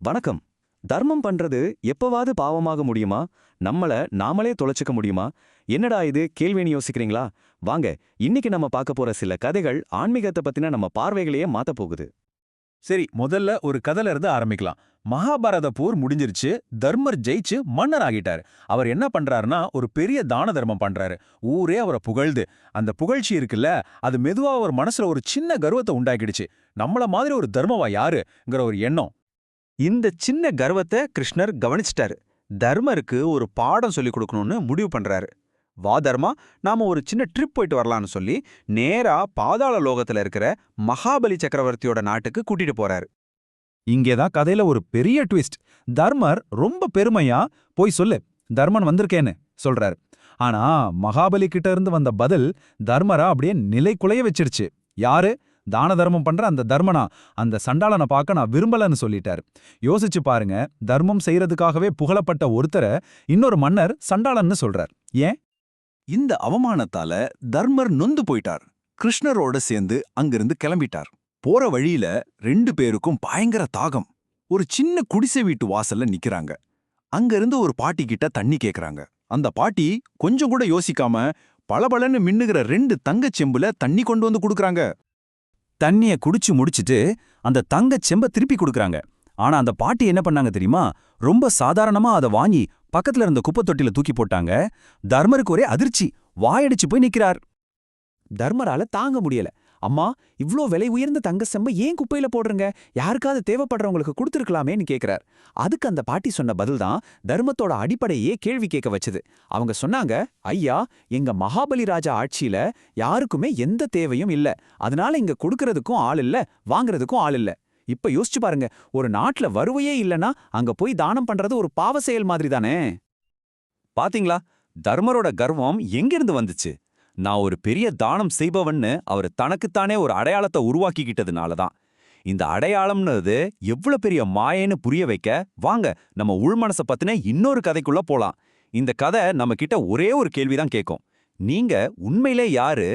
வணக்கம். தர்மம் பண்றது எப்பவாவது பாவமாக முடியுமா? நம்மள நாமளே தொலைச்சிக்க முடியுமா? என்னடா இது? கேள்வின்னு யோசிக்கிறீங்களா? வாங்க இன்னைக்கு நம்ம பார்க்க போற சில கதைகள் ஆன்மீகத்தை பத்தின நம்ம பார்வைகளையே மாத்த போகுது. சரி முதல்ல ஒரு கதையில இருந்து ஆரம்பிக்கலாம். மகாபாரத போர் முடிஞ்சிருச்சு தர்மர் ஜெயிச்சு மன்னர் ஆகிட்டார். அவர் என்ன பண்றாருன்னா ஒரு பெரிய தான தர்மம் பண்றாரு. ஊரே அவரை புகழ்து அந்த புகழ்ச்சி இருக்குல்ல அது மெதுவா அவர் மனசுல ஒரு சின்ன கர்வத்தை உண்டாக்கிடுச்சு. நம்மள மாதிரி ஒரு தர்மவா யாருங்கிற ஒரு எண்ணம். இந்த சின்ன கர்வத்தை கிருஷ்ணர் கவனிச்சிட்டாரு. தர்மருக்கு ஒரு பாடம் சொல்லிக் கொடுக்கணும்னு முடிவு பண்றாரு. வா தர்மா நாம ஒரு சின்ன ட்ரிப் போயிட்டு வரலாம்னு சொல்லி நேரா பாதாள லோகத்துல இருக்கிற மகாபலி சக்கரவர்த்தியோட நாட்டுக்கு கூட்டிட்டு போறாரு. இங்கேதான் கதையில ஒரு பெரிய ட்விஸ்ட் தர்மர் ரொம்ப பெருமையா போய் சொல்லு தர்மன் வந்திருக்கேன்னு சொல்றாரு. ஆனா மகாபலி கிட்ட இருந்து வந்த பதில் தர்மரா அப்படியே நிலை குலைய வச்சிருச்சு. யாரு? தான தர்மம் பண்ற அந்த தர்மனா அந்த சண்டாளனை பார்க்க நான் விரும்பலன்னு சொல்லிட்டார். யோசிச்சு பாருங்க தர்மம் செய்யறதுக்காகவே புகழப்பட்ட ஒருத்தரை இன்னொரு மன்னர் சண்டாளன்னு சொல்றார். ஏன்? இந்த அவமானத்தால தர்மர் நொந்து போயிட்டார். கிருஷ்ணரோட சேர்ந்து அங்கிருந்து கிளம்பிட்டார். போற வழியில ரெண்டு பேருக்கும் பயங்கர தாகம். ஒரு சின்ன குடிசை வீட்டு வாசல்ல நிக்கிறாங்க. அங்கிருந்து ஒரு பாட்டி கிட்ட தண்ணி கேக்குறாங்க. அந்த பாட்டி கொஞ்சம் கூட யோசிக்காம பளபளன்னு மின்னுகிற ரெண்டு தங்கச் செம்புல தண்ணி கொண்டு வந்து குடுக்கறாங்க. தண்ணிய குடிச்சு முடிச்சிட்டு அந்த தங்கச் செம்ப திருப்பி கொடுக்கறாங்க. ஆனா அந்த பாட்டி என்ன பண்ணாங்க தெரியுமா? ரொம்ப சாதாரணமா அதை வாங்கி பக்கத்துல இருந்த குப்பை தொட்டில தூக்கி போட்டாங்க. தர்மருக்கு ஒரே அதிர்ச்சி. வாயடிச்சு போய் நிக்கிறார். தர்மரால தாங்க முடியல. அம்மா இவ்ளோ விலை உயர்ந்த தங்க செம்ப ஏன் குப்பையில போடுறங்க? யாருக்காவது தேவைப்படுறவங்களுக்கு கொடுத்துருக்கலாமேன்னு கேக்குறார். அதுக்கு அந்த பாட்டி சொன்ன பதில் தான் தர்மத்தோட அடிப்படையே கேள்வி கேட்க வச்சது. அவங்க சொன்னாங்க ஐயா எங்க மகாபலி ராஜா ஆட்சியில யாருக்குமே எந்த தேவையும் இல்ல. அதனால இங்க கொடுக்கறதுக்கும் ஆள் இல்ல வாங்குறதுக்கும் ஆள் இல்ல. இப்ப யோசிச்சு பாருங்க ஒரு நாட்டுல வருவையே இல்லனா அங்க போய் தானம் பண்றது ஒரு பாவ செயல் மாதிரி தானே? பாத்தீங்களா? தர்மரோட கர்வம் எங்கிருந்து வந்துச்சு? நான் ஒரு பெரிய தானம் செய்பவன்னு அவர் தனக்குத்தானே ஒரு அடையாளத்தை உருவாக்கிக்கிட்டதுனால தான் இந்த அடையாளம்னது எவ்வளோ பெரிய மாயன்னு புரிய வைக்க வாங்க நம்ம உள்மனசை பத்தின இன்னொரு கதைக்குள்ள போலாம். இந்த கதை நம்ம கிட்ட ஒரே ஒரு கேள்விதான் கேட்கும். நீங்க உண்மையிலே யாரு?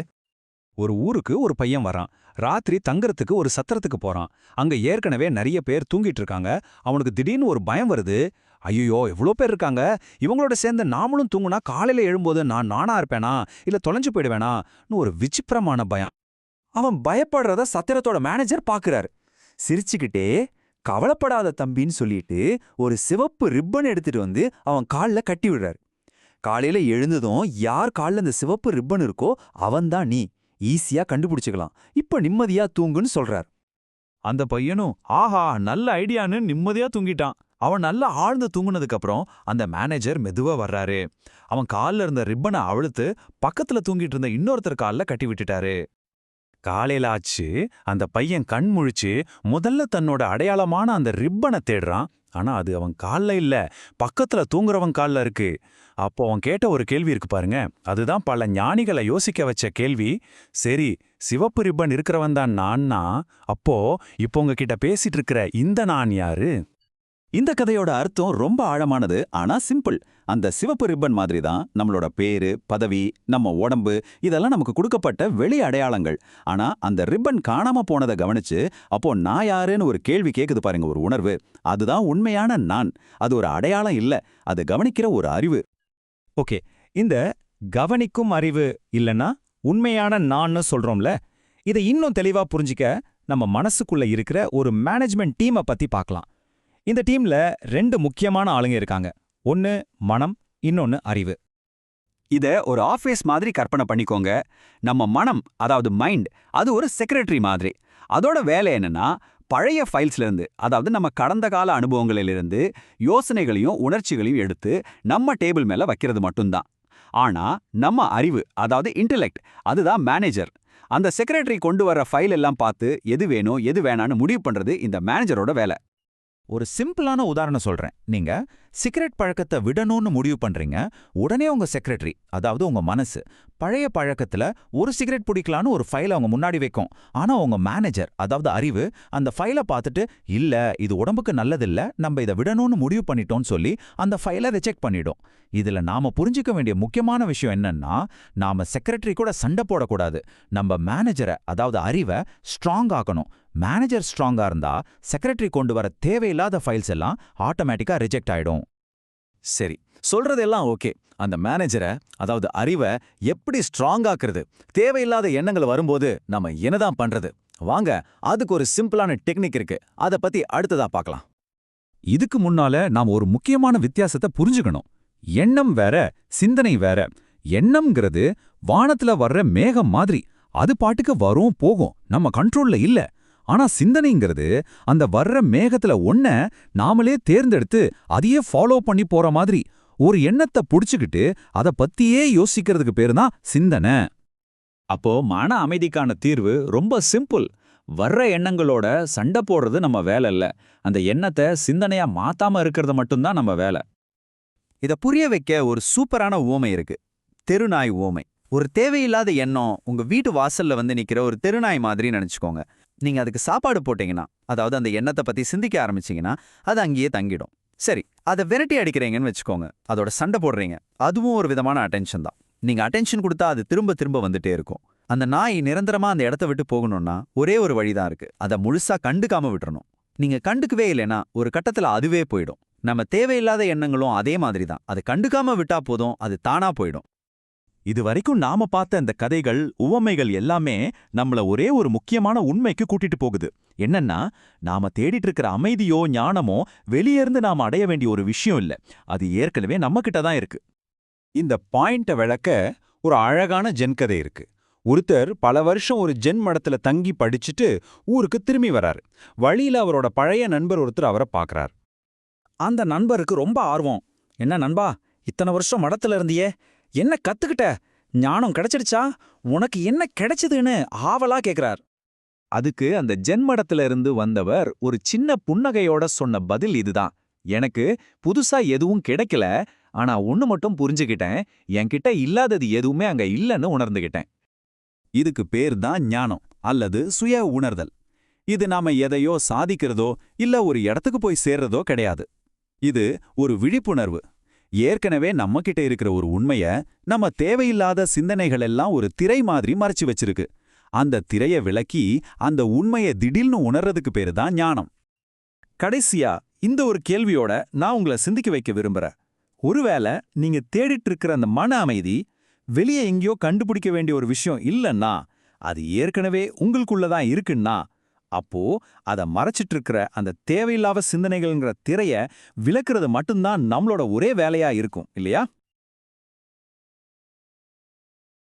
ஒரு ஊருக்கு ஒரு பையன் வரான். ராத்திரி தங்கறதுக்கு ஒரு சத்திரத்துக்கு போறான். அங்க ஏற்கனவே நிறைய பேர் தூங்கிட்டு இருக்காங்க. அவனுக்கு திடீர்னு ஒரு பயம் வருது. ஐயோ எவ்வளோ பேர் இருக்காங்க? இவங்களோட சேர்ந்து நாமளும் தூங்குனா காலையில எழும்போது நான் நானா இருப்பேனா? இல்ல தொலைஞ்சு போயிடுவேனான்னு ஒரு விசித்திரமான பயம். அவன் பயப்படுறத சத்திரத்தோட மேனேஜர் பாக்குறாரு. சிரிச்சுக்கிட்டே கவலைப்படாத தம்பின்னு சொல்லிட்டு ஒரு சிவப்பு ரிப்பன் எடுத்துட்டு வந்து அவன் கால்ல கட்டி விடுறாரு. காலையில் எழுந்ததும் யார் கால்ல இந்த சிவப்பு ரிப்பன் இருக்கோ அவன்தான் நீ. ஈஸியா கண்டுபிடிச்சிக்கலாம். இப்ப நிம்மதியா தூங்குன்னு சொல்கிறார் அந்த பையனும் ஆஹா நல்ல ஐடியான்னு நிம்மதியா தூங்கிட்டான். அவன் நல்லா ஆழ்ந்து தூங்குனதுக்கப்புறம் அந்த மேனேஜர் மெதுவாக வர்றாரு. அவன் கால்ல இருந்த ரிப்பனை அழுத்து பக்கத்துல தூங்கிட்டு இருந்த இன்னொருத்தர் கால்ல கட்டி விட்டுட்டாரு. காலையில ஆச்சு அந்த பையன் கண் முழிச்சு முதல்ல தன்னோட அடையாளமான அந்த ரிப்பனை தேடுறான். ஆனா அது அவன் கால்ல இல்ல பக்கத்துல தூங்குறவன் கால்ல இருக்கு. அப்போ அவன் கேட்ட ஒரு கேள்வி இருக்கு பாருங்க. அதுதான் பல ஞானிகளை யோசிக்க வச்ச கேள்வி. சரி சிவப்பு ரிப்பன் இருக்கிறவன் தான் நான்னா? அப்போ இப்போ உங்ககிட்ட பேசிட்டு இருக்கிற இந்த நான் யாரு? இந்த கதையோட அர்த்தம் ரொம்ப ஆழமானது ஆனா சிம்பிள். அந்த சிவப்பு ரிப்பன் மாதிரி தான் நம்மளோட பேரு பதவி நம்ம உடம்பு இதெல்லாம் நமக்கு கொடுக்கப்பட்ட வெளி அடையாளங்கள். ஆனா அந்த ரிப்பன் காணாம போனதை கவனிச்சு அப்போ நான் யாருன்னு ஒரு கேள்வி கேக்குது பாருங்க ஒரு உணர்வு. அதுதான் உண்மையான நான். அது ஒரு அடையாளம் இல்ல. அது கவனிக்கிற ஒரு அறிவு. ஓகே. இந்த கவனிக்கும் அறிவு இல்லனா உண்மையான நான்னு சொல்றோம்ல இதை இன்னும் தெளிவா புரிஞ்சிக்க நம்ம மனசுக்குள்ள இருக்கிற ஒரு மேனேஜ்மெண்ட் டீமை பத்தி பார்க்கலாம். இந்த டீம்ல ரெண்டு முக்கியமான ஆளுங்க இருக்காங்க. ஒன்னு மனம் இன்னொன்னு அறிவு. இத ஒரு ஆபீஸ் மாதிரி கற்பனை பண்ணிக்கோங்க. நம்ம மனம் அதாவது மைண்ட் அது ஒரு செக்ரட்டரி மாதிரி. அதோட வேலை என்னன்னா பழைய ஃபைல்ஸ்ல இருந்து அதாவது நம்ம கடந்த கால அனுபவங்களிலிருந்து யோசனைகளையும் உணர்ச்சிகளையும் எடுத்து நம்ம டேபிள் மேல வைக்கிறது மட்டும்தான். ஆனா நம்ம அறிவு அதாவது இன்டெலெக்ட் அதுதான் மேனேஜர் அந்த செக்ரட்டரி கொண்டு வர ஃபைல் எல்லாம் பார்த்து எது வேணும் எது வேணான்னு முடிவு பண்றது இந்த மேனேஜரோட வேலை. ஒரு சிம்பிளான உதாரணம் சொல்றேன். நீங்க சிகரெட் பழக்கத்தை விடணும்னு முடிவு பண்றீங்க. உடனே உங்க செக்ரட்டரி அதாவது உங்க மனசு பழைய பழக்கத்துல ஒரு சிகரெட் பிடிக்கலான்னு ஒரு ஃபைலை அவங்க முன்னாடி வைக்கும். ஆனா உங்க மேனேஜர் அதாவது அறிவு அந்த ஃபைலை பார்த்துட்டு இல்ல இது உடம்புக்கு நல்லதில்ல நம்ம இதை விடணும்னு முடிவு பண்ணிட்டோம்னு சொல்லி அந்த ஃபைலை ரிஜெக்ட் பண்ணிடும். இதுல நாம புரிஞ்சுக்க வேண்டிய முக்கியமான விஷயம் என்னன்னா நாம செக்ரட்டரி கூட சண்டை போடக்கூடாது. நம்ம மேனேஜரை அதாவது அறிவை ஸ்ட்ராங் ஆக்கணும். மேனேஜர் ஸ்ட்ராங்கா இருந்தா செக்ரட்டரி கொண்டு வர தேவையில்லாத ஃபைல்ஸ் எல்லாம் ஆட்டோமேட்டிக்கா ரிஜெக்ட் ஆயிடும். சரி சொல்றதெல்லாம் ஓகே அந்த மேனேஜரை அதாவது அறிவை எப்படி ஸ்ட்ராங் ஆக்குறது தேவையில்லாத எண்ணங்கள் வரும்போது நம்ம என்னதான் பண்றது? வாங்க அதுக்கு ஒரு சிம்பிளான டெக்னிக் இருக்கு. அத பத்தி அடுத்ததா பார்க்கலாம். இதுக்கு முன்னால நாம ஒரு முக்கியமான வித்தியாசத்தை புரிஞ்சுக்கணும். எண்ணம் வேற சிந்தனை வேற. எண்ணம்ங்கிறது வானத்துல வர்ற மேகம் மாதிரி. அது பாட்டுக்கு வரும் போகும். நம்ம கண்ட்ரோல்ல இல்ல. ஆனா சிந்தனைங்கிறது அந்த வர்ற மேகத்துல ஒன்ன நாமளே தேர்ந்தெடுத்து அதையே ஃபாலோ பண்ணி போற மாதிரி ஒரு எண்ணத்தை புடிச்சுக்கிட்டு அத பத்தியே யோசிக்கிறதுக்கு பேரு தான் சிந்தனை. அப்போ மன அமைதிக்கான தீர்வு ரொம்ப சிம்பிள் வர்ற எண்ணங்களோட சண்டை போடுறது நம்ம வேலை இல்ல. அந்த எண்ணத்தை சிந்தனையா மாத்தாம இருக்கிறது மட்டும்தான் நம்ம வேலை. இத புரிய வைக்க ஒரு சூப்பரான உவமை இருக்கு. தெருநாய் ஓமை ஒரு தேவையில்லாத எண்ணம் உங்க வீட்டு வாசல்ல வந்து நிக்கிற ஒரு தெருநாய் மாதிரி நினைச்சுக்கோங்க. நீங்க அதுக்கு சாப்பாடு போட்டீங்கன்னா அதாவது அந்த எண்ணத்தை பத்தி சிந்திக்க ஆரம்பிச்சீங்கன்னா அது அங்கேயே தங்கிடும். சரி அதை விரட்டி அடிக்கிறீங்கன்னு வச்சுக்கோங்க. அதோட சண்டை போடுறீங்க. அதுவும் ஒரு விதமான அட்டென்ஷன் தான். நீங்க அட்டென்ஷன் கொடுத்தா அது திரும்ப திரும்ப வந்துட்டே இருக்கும். அந்த நாய் நிரந்தரமா அந்த இடத்த விட்டு போகணும்னா ஒரே ஒரு வழிதான் இருக்கு. அதை முழுசா கண்டுக்காம விட்டுறணும். நீங்க கண்டுக்கவே இல்லைன்னா ஒரு கட்டத்துல அதுவே போயிடும். நம்ம தேவையில்லாத எண்ணங்களும் அதே மாதிரி தான். அது கண்டுக்காம விட்டா போதும் அது தானா போயிடும். இது வரைக்கும் நாம பார்த்த அந்த கதைகள் உவமைகள் எல்லாமே நம்மள ஒரே ஒரு முக்கியமான உண்மைக்கு கூட்டிட்டு போகுது. என்னன்னா நாம தேடிட்டு இருக்கிற அமைதியோ ஞானமோ வெளியே இருந்து நாம அடைய வேண்டிய ஒரு விஷயம் இல்ல. அது ஏற்கனவே நம்ம கிட்ட தான் இருக்கு. இந்த பாயிண்ட விளக்க ஒரு அழகான ஜென் கதை இருக்கு. ஒருத்தர் பல வருஷம் ஒரு ஜென் மடத்துல தங்கி படிச்சுட்டு ஊருக்கு திரும்பி வராரு. வழியில அவரோட பழைய நண்பர் ஒருத்தர் அவரை பார்க்கறார் அந்த நண்பருக்கு ரொம்ப ஆர்வம். என்ன நண்பா இத்தனை வருஷம் மடத்துல இருந்தியே என்ன கத்துக்கிட்ட? ஞானம் கிடைச்சிடுச்சா? உனக்கு என்ன கிடைச்சதுன்னு ஆவலா கேக்குறார். அதுக்கு அந்த ஜென்மடத்துல இருந்து வந்தவர் ஒரு சின்ன புன்னகையோட சொன்ன பதில் இதுதான். எனக்கு புதுசா எதுவும் கிடைக்கல ஆனா ஒண்ணு மட்டும் புரிஞ்சுக்கிட்டேன். என்கிட்ட இல்லாதது எதுவுமே அங்க இல்லைன்னு உணர்ந்துகிட்டேன். இதுக்கு பேர் தான் ஞானம் அல்லது சுய உணர்தல். இது நாம எதையோ சாதிக்கிறதோ இல்ல ஒரு இடத்துக்கு போய் சேர்றதோ கிடையாது. இது ஒரு விழிப்புணர்வு. ஏற்கனவே நம்மகிட்ட இருக்கிற ஒரு உண்மைய நம்ம தேவையில்லாத சிந்தனைகள் எல்லாம் ஒரு திரை மாதிரி மறைச்சு வச்சிருக்கு. அந்த திரைய விளக்கி அந்த உண்மைய திடீர்னு உணர்றதுக்கு பேரு தான் ஞானம். கடைசியா இந்த ஒரு கேள்வியோட நான் உங்களை சிந்திக்க வைக்க விரும்புறேன். ஒருவேளை நீங்க தேடிட்டு இருக்கிற அந்த மன அமைதி வெளியே எங்கேயோ கண்டுபிடிக்க வேண்டிய ஒரு விஷயம் இல்லைன்னா அது ஏற்கனவே உங்களுக்குள்ள தான் இருக்குன்னா அப்போ அதை மறைச்சிட்டு இருக்கிற அந்த தேவையில்லாத சிந்தனைகள்ங்கிற திரைய விளக்குறது மட்டும்தான் நம்மளோட ஒரே வேலையா இருக்கும் இல்லையா?